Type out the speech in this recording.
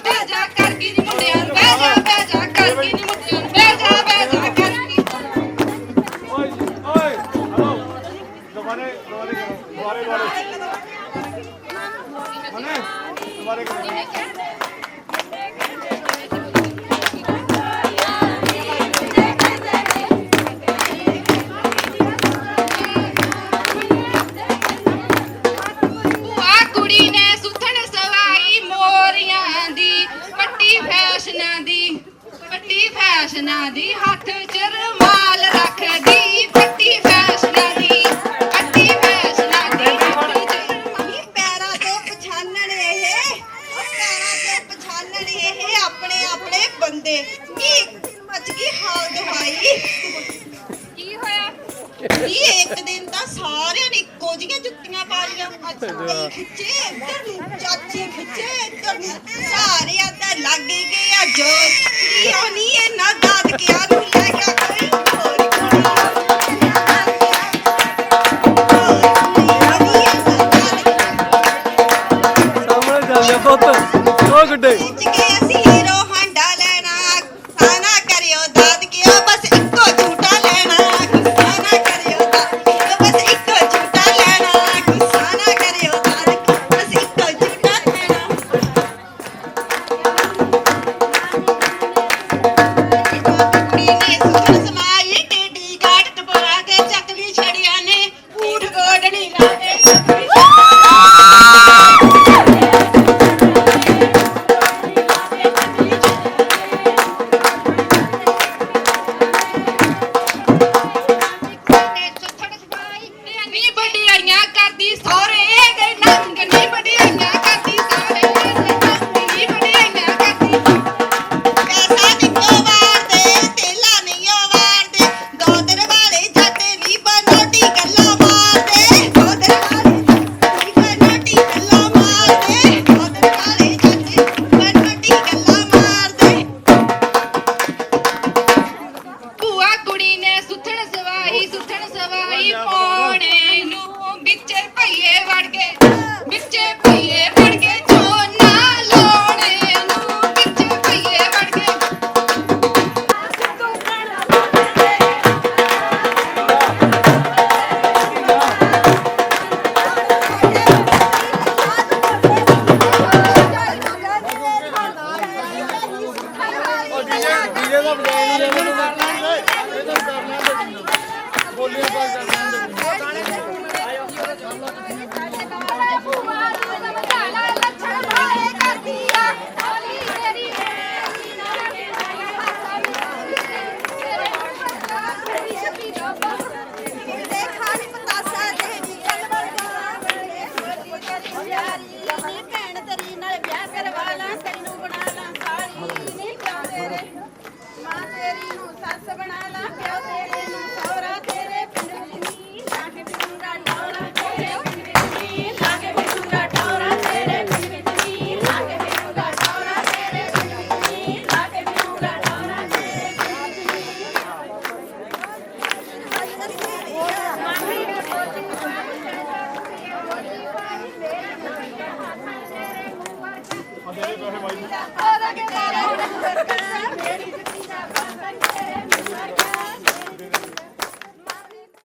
ਬਹਿ ਜਾ ਕਰ ਕੀ ਨਹੀਂ ਮੁੰਡਿਆਂ ਨੂੰ ਬਹਿ ਜਾ ਬਹਿ ਜਾ ਕਰ ਕੀ ਨਹੀਂ ਮੁੰਡਿਆਂ ਨੂੰ ਬਹਿ ਜਾ ਬਹਿ ਜਾ ਕਰ ਕੀ ਓਏ ਓਏ ਹਲੋ ਦੁਬਾਰੇ ਦੁਬਾਰੇ ਕਰੋ ਦੁਬਾਰੇ ਦੁਬਾਰੇ ਮਨੇ ਦੁਬਾਰੇ ਕਰੋ ਫੈਸ਼ਨਾਂ ਦੀ ਹੱਥ ਚ ਰਮਾਲ ਰੱਖਦੀ ਫੱਟੀ ਫੈਸ਼ਨਾਂ ਦੀ ਅੱਡੀ ਫੈਸ਼ਨਾਂ ਦੀ ਇਹ ਪੈਰਾਂ ਤੋਂ ਪਛਾਣਣ ਇਹ ਉਹ ਪੈਰਾਂ ਤੋਂ ਪਛਾਣਣ ਇਹ ਆਪਣੇ ਆਪਣੇ ਬੰਦੇ। ਕੀ ਮੱਚ ਗਈ ਹਾਲ ਦੁਹਾਈ ਕੀ ਹੋਇਆ? ਇਹ ਇੱਕ ਦਿਨ ਤਾਂ ਸਾਰਿਆਂ ਨੇ ਇੱਕੋ ਜੀਆਂ ਜੁੱਤੀਆਂ ਪਾ ਲੀਆਂ ਅੱਛਾ। ਖਿੱਚੇ ਇੱਧਰ ਨੂੰ ਚਾਚੀ ਖਿੱਚੇ ਇੱਧਰ ਨੂੰ। ਸਾਰਿਆਂ ਦਾ ਲੱਗ ਗਿਆ ਜੋ ਪੀਏ ਵੜ ਕੇ ਵਿੱਚੇ ਪੀਏ ਵੜ ਕੇ ਚੋਨਾ ਲੋਣੇ ਨੂੰ ਵਿੱਚੇ ਪੀਏ ਵੜ ਕੇ। ਡੀਜੇ ਦਾ ਬਜਾਇਆ ਨਹੀਂ ਜਾਂਦਾ ਇਹ ਤਾਂ ਕਰਨਾ ਬੋਲੀਆਂ ਪਾ ਕਰਨਾ ਆਇਓ ਤੇਰੇ ਪੈਸੇ ਮਾਈ।